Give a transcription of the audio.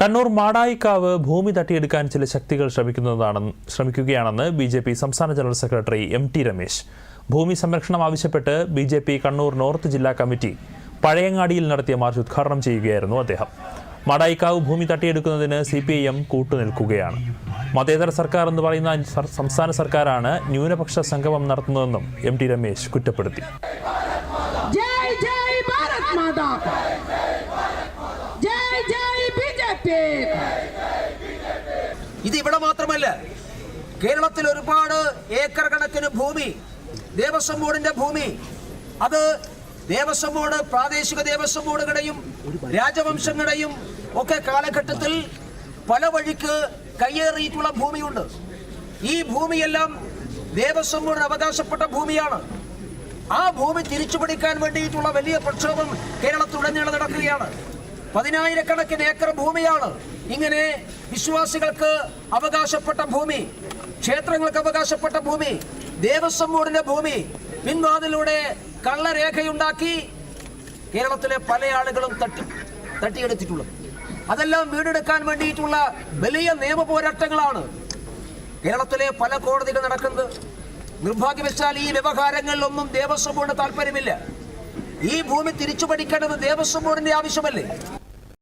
കണ്ണൂർ മാടായിക്കാവ് ഭൂമി തട്ടിയെടുക്കാൻ ചില ശക്തികൾ ശ്രമിക്കുന്നതാണെന്ന് ശ്രമിക്കുകയാണെന്ന് ബി ജെ പി സംസ്ഥാന general secretary M T Ramesh. ഭൂമി സംരക്ഷണം ആവശ്യപ്പെട്ട് B J P Kannur north ജില്ലാ കമ്മിറ്റി പഴയങ്ങാടിയിൽ നടത്തിയ മാർച്ച് ഉദ്ഘാടനം ചെയ്യുകയായിരുന്നു അദ്ദേഹം. മാടായിക്കാവ് ഭൂമി തട്ടിയെടുക്കുന്നതിന് സി പി ഐ എം കൂട്ടുനിൽക്കുകയാണ്. മതേതര സർക്കാർ എന്ന് പറയുന്ന സംസ്ഥാന സർക്കാരാണ് ന്യൂനപക്ഷ സംഗമം നടത്തുന്നതെന്നും എം ടി രമേശ് കുറ്റപ്പെടുത്തി. ജയ് ജയ് ഇത് ഇവിടെ മാത്രമല്ല കേരളത്തിൽ ഒരുപാട് ഏക്കർ കണക്കിന് ഭൂമി ദേവസ്വം ബോർഡിന്റെ ഭൂമി. അത് ദേവസ്വം ബോർഡ് പ്രാദേശിക ദേവസ്വം ബോർഡുകളുടെയും രാജവംശങ്ങളുടെയും ഒക്കെ കാലഘട്ടത്തിൽ പല വഴിക്ക് കയ്യേറിയിട്ടുള്ള ഭൂമിയുണ്ട്. ഈ ഭൂമിയെല്ലാം ദേവസ്വം ബോർഡ് അവകാശപ്പെട്ട ഭൂമിയാണ്. ആ ഭൂമി തിരിച്ചുപിടിക്കാൻ വേണ്ടിയിട്ടുള്ള വലിയ പ്രക്ഷോഭം കേരളത്തിലുടനീളം നടക്കുകയാണ്. പതിനായിരക്കണക്കിന് ഏക്കർ ഭൂമിയാണ് ഇങ്ങനെ വിശ്വാസികൾക്ക് അവകാശപ്പെട്ട ഭൂമി ക്ഷേത്രങ്ങൾക്ക് അവകാശപ്പെട്ട ഭൂമി ദേവസ്വം ബോർഡിന്റെ ഭൂമി പിൻവാതിലൂടെ കള്ളരേഖയുണ്ടാക്കി കേരളത്തിലെ പല ആളുകളും തട്ടി തട്ടിയെടുത്തിട്ടുള്ളത്. അതെല്ലാം വീടെടുക്കാൻ വേണ്ടിയിട്ടുള്ള വലിയ നിയമ പോരാട്ടങ്ങളാണ് കേരളത്തിലെ പല കോടതികൾ നടക്കുന്നത്. നിർഭാഗ്യവശാൽ ഈ വ്യവഹാരങ്ങളിലൊന്നും ദേവസ്വം ബോർഡ് താല്പര്യമില്ല. ഈ ഭൂമി തിരിച്ചു പഠിക്കേണ്ടത് ദേവസ്വം ബോർഡിന്റെ ആവശ്യമല്ലേ?